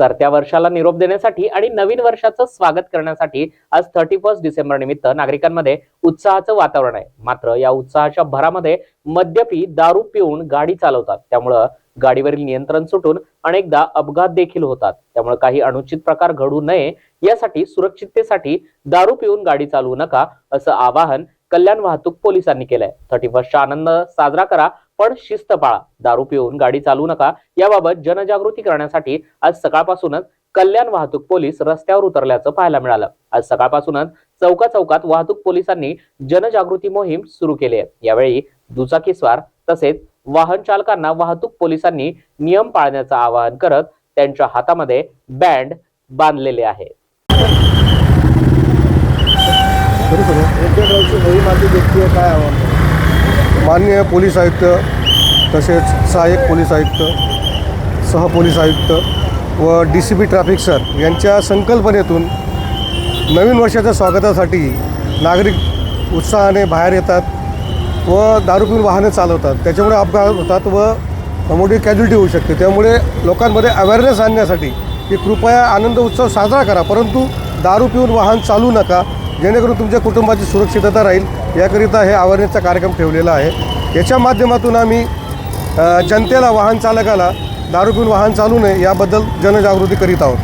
सरत्या वर्षाला निरोप देण्यासाठी आणि नवीन वर्षाचं स्वागत करण्यासाठी आज थर्टी फर्स्ट डिसेंबर निमित्त नागरिकांमध्ये उत्साहाचं वातावरण आहे. मात्र या उत्साहाच्या भरामध्ये मद्यपी दारू पिऊन गाडी चालवतात. त्यामुळं गाडीवरील नियंत्रण सुटून अनेकदा अपघात देखील होतात. त्यामुळे काही अनुचित प्रकार घडू नये यासाठी सुरक्षिततेसाठी दारू पिऊन गाडी चालवू नका असं आवाहन कल्याण वाहतूक पोलिसांनी केलंय. थर्टी फर्स्टचा आनंद साजरा करा. पण शिस्त पाळा. दारू पिऊन गाडी चालवू नका. याबाबत जनजागृती करण्यासाठी आज सकाळपासूनच कल्याण वाहतूक पोलीस रस्त्यावर उतरल्याचं पाहायला मिळालं. आज सकाळपासूनच चौका चौकात वाहतूक पोलिसांनी जनजागृती मोहीम सुरू केली आहे. यावेळी दुचाकीस्वार तसेच वाहन चालकांना वाहतूक पोलिसांनी नियम पाळण्याचं आवाहन करत त्यांच्या हातामध्ये बँड बांधलेले आहे. काय माननीय पोलीस आयुक्त तसेच सहाय्यक पोलीस आयुक्त सहपोलीस आयुक्त व D C P traffic sir यांच्या संकल्पनेतून नवीन वर्षाच्या स्वागतासाठी नागरिक उत्साहाने बाहेर येतात व दारू पिऊन वाहनं चालवतात. त्याच्यामुळे अपघात होतात व मोठी कॅज्युलिटी होऊ शकते. त्यामुळे लोकांमध्ये अवेअरनेस आणण्यासाठी की कृपया आनंद उत्सव साजरा करा. परंतु दारू पिऊन वाहन चालू नका. जेणेकरून तुमच्या कुटुंबाची सुरक्षितता राहील. याकरिता हे अवेअरनेसचा कार्यक्रम ठेवलेला आहे. याच्या माध्यमातून आम्ही जनतेला वाहन चालकाला दारू पिऊन वाहन चालू नये याबद्दल जनजागृती करीत आहोत.